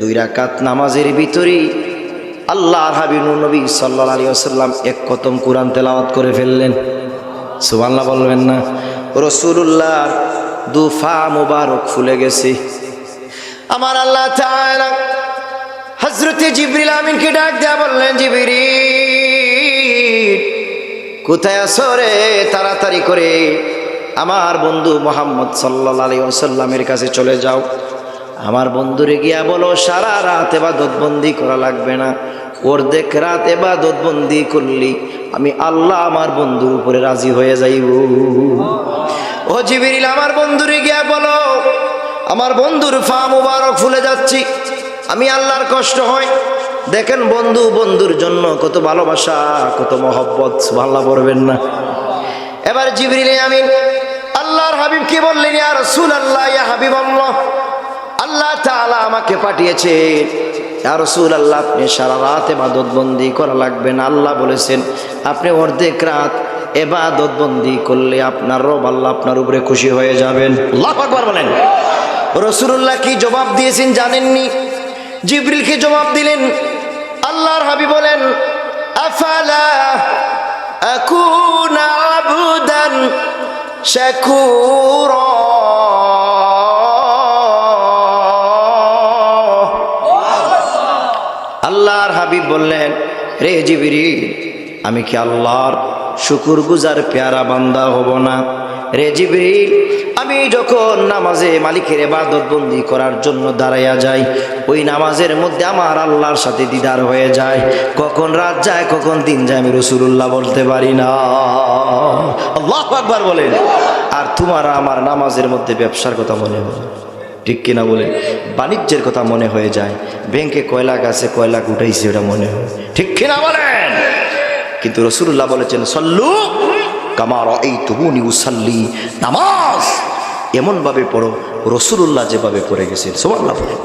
দুই রাকাত নামাজের ভিতরেই আল্লাহ হাবিবুর নবী সাল্লাহ আলী আসাল্লাম এক কতম কোরআন তেলাওয়াত করে ফেললেন। সুবাল্লাহ বলবেন না। রসুল্লাহ দুফা মুবারক ফুলে গেছে। আমার আল্লাহ হজরতে জিবরিল আমিনকে ডাক দেয়া বললেন, জিবরিল, কোথায় আছো রে? তাড়াতাড়ি করে আমার বন্ধু মোহাম্মদ সাল্লাহ আলী ওসাল্লামের কাছে চলে যাও। আমার বন্ধুরে গিয়া বলো, সারা রাত এবাদতবন্দি করা লাগবে না। ওর অর্ধেক রাত এবাদতবন্দি করলি, আমি আল্লাহ আমার বন্ধুর উপরে রাজি হয়ে যাইব। ও জিবিরিল, আমার বন্ধুরে গিয়া বলো, আমার বন্ধুর ফা মুবারক ফুলে যাচ্ছি, আমি আল্লাহর কষ্ট হয়। দেখেন বন্ধু, বন্ধুর জন্য কত ভালোবাসা, কত মহব্বত ভাল্লা পড়বেন না। এবার জিবরিলে আমিন, আল্লাহর হাবিব কি বললেন, ইয়া রাসূল আল্লাহ ইয়া হাবিব আল্লাহ আল্লাহ তাআলা আমাকে পাঠিয়েছে। ইয়া রাসূল আল্লাহ আপনি সারা রাত ইবাদত বন্দি করা লাগবে না। আল্লাহ বলেছেন, আপনি অর্ধেক রাত এবাদত বন্দি করলে আপনার রব আল্লাহ আপনার উপরে খুশি হয়ে যাবেন। আকবার বলেন। রসুল্লাহ কি জবাব দিয়েছেন জানেননি? জিবরিলকে জবাব দিলেন? আল্লাহর হাবি বলেন, আফালা আকুনা আল্লাহর হাবিব বললেন, রে জিবিরিল, আমি কি আল্লাহর শুকুর গুজার পেয়ারা বান্দা হব না? রে জিবিরিল, আমি যখন নামাজে মালিকের এবাদত বন্দি করার জন্য দাঁড়াইয়া যাই, ওই নামাজের মধ্যে আমার আল্লাহর সাথে দিদার হয়ে যায়। কখন রাত যায়, কখন দিন যায়, আমি রসুল্লাহ বলতে পারি না। বলেন। আর তোমার আমার নামাজের মধ্যে ব্যবসার কথা মনে হয় ঠিক কিনা বলে বাণিজ্যের কথা মনে হয়ে যায়। ব্যাংকে কয়লা গাছে কয়লা গুটাইছে ওটা মনে হয়। ঠিক কিনা বলেন? কিন্তু রসুল্লাহ বলেছেন, সল্লু কামার এই তুহুনি উসাল্লি। নামাজ এমনভাবে পড়ো রসুল্লাহ যেভাবে পড়ে গেছেন। সোমাল্লাহ পড়ে।